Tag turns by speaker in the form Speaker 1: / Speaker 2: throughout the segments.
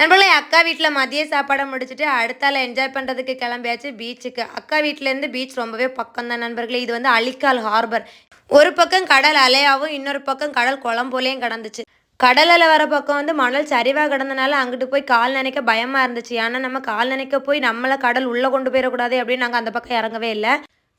Speaker 1: நண்பர்களே அக்கா வீட்டில் மதிய சாப்பாடை முடிச்சுட்டு அடுத்தால என்ஜாய் பண்ணுறதுக்கு கிளம்பியாச்சு பீச்சுக்கு அக்கா வீட்டிலேருந்து பீச் ரொம்பவே பக்கம் தான் நண்பர்களே. இது வந்து அலிக்கால் ஹார்பர் ஒரு பக்கம் கடல் அலையாவும் இன்னொரு பக்கம் கடல் குளம்போலையும் கிடந்துச்சு. கடல் அலை வர பக்கம் வந்து மணல் சரிவாக கிடந்தனால அங்கிட்டு போய் கால் நினைக்க பயமாக இருந்துச்சு. ஏன்னா நம்ம கால் நினைக்க போய் நம்மளை கடல் உள்ளே கொண்டு போயிடக்கூடாது அப்படின்னு நாங்கள் அந்த பக்கம் இறங்கவே இல்லை.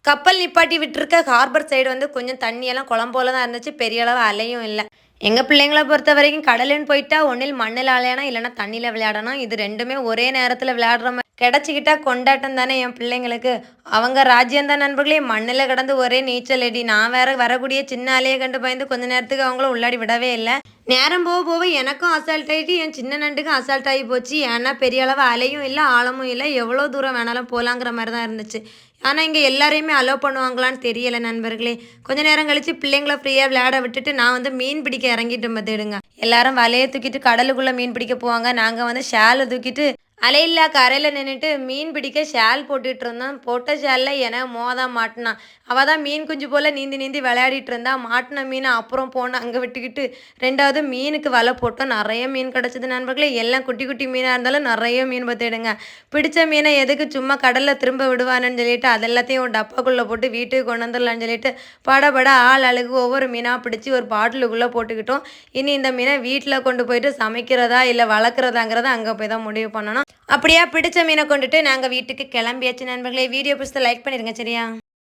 Speaker 1: கப்பல் நிப்பாட்டி விட்டுருக்க ஹார்பர் சைடு வந்து கொஞ்சம் தண்ணியெல்லாம் குளம் போல தான் இருந்துச்சு. பெரிய அளவு அலையும் இல்லை. எங்கள் பிள்ளைங்களை பொறுத்த வரைக்கும் கடலுன்னு போயிட்டா ஒன்றில் மண்ணில் விளையாடணும் இல்லைன்னா தண்ணியில் விளையாடணும். இது ரெண்டுமே ஒரே நேரத்தில் விளையாடுற மாதிரி கிடச்சிக்கிட்டா கொண்டாட்டம் தானே என் பிள்ளைங்களுக்கு? அவங்க ராஜ்யம்தான் நண்பர்களே. மண்ணில் கிடந்து ஒரே நீச்சல் அடி. நான் வேற வரக்கூடிய சின்ன அலையை கண்டு பயந்து கொஞ்ச நேரத்துக்கு அவங்கள உள்ளாடி விடவே இல்லை. நேரம் போக போக எனக்கும் அசால்ட் ஆகிட்டு என் சின்ன நண்டுக்கும் அசால்ட் ஆகி போச்சு. ஏன்னா பெரிய அளவு அலையும் இல்லை ஆழமும் இல்லை. எவ்வளோ தூரம் வேணாலும் போகலாங்கிற மாதிரி தான் இருந்துச்சு. ஆனால் இங்கே எல்லாரையுமே அலோவ் பண்ணுவாங்களான்னு தெரியலை நண்பர்களே. கொஞ்ச நேரம் கழித்து பிள்ளைங்கள ஃப்ரீயாக விளையாட விட்டுட்டு நான் வந்து மீன் பிடிக்க இறங்கிட்டு பார்த்துடுங்க எல்லாரும் வலையை தூக்கிட்டு கடலுக்குள்ளே மீன் பிடிக்க போவாங்க. நாங்கள் வந்து ஷேலை தூக்கிட்டு அலையில்லா கரையில் நின்றுட்டு மீன் பிடிக்க ஷால் போட்டுட்டு இருந்தோம் போட்ட ஷாலில் என மோதான் மாட்டினான். அவள் தான் மீன் குஞ்சு போல் நீந்தி நீந்தி விளையாடிட்டு இருந்தா. மாட்டின மீனை அப்புறம் போன அங்கே விட்டுக்கிட்டு ரெண்டாவது மீனுக்கு வலை போட்டோம் நிறைய மீன் கிடச்சிது நண்பர்களே. எல்லாம் குட்டி குட்டி மீனாக இருந்தாலும் நிறைய மீன் பார்த்துடுங்க பிடிச்ச மீனை எதுக்கு சும்மா கடலில் திரும்ப விடுவானுன்னு சொல்லிட்டு அதெல்லாத்தையும் ஒரு டப்பாக்குள்ளே போட்டு வீட்டுக்கு கொண்டு வந்துடலான்னு சொல்லிட்டு படபட ஆள் அழகு ஒவ்வொரு மீனாக பிடிச்சி ஒரு பாட்டிலுக்குள்ளே போட்டுக்கிட்டோம். இனி இந்த மீனை வீட்டில் கொண்டு போயிட்டு சமைக்கிறதா இல்லை வளர்க்குறதாங்கிறத அங்கே போய் தான் முடிவு பண்ணணும். அப்படியா பிடிச்ச மீனை கொண்டுட்டு நாங்கள் வீட்டுக்கு கிளம்பியாச்சு நண்பர்களே. வீடியோ பிடிச்சதை லைக் பண்ணிடுங்க சரியா?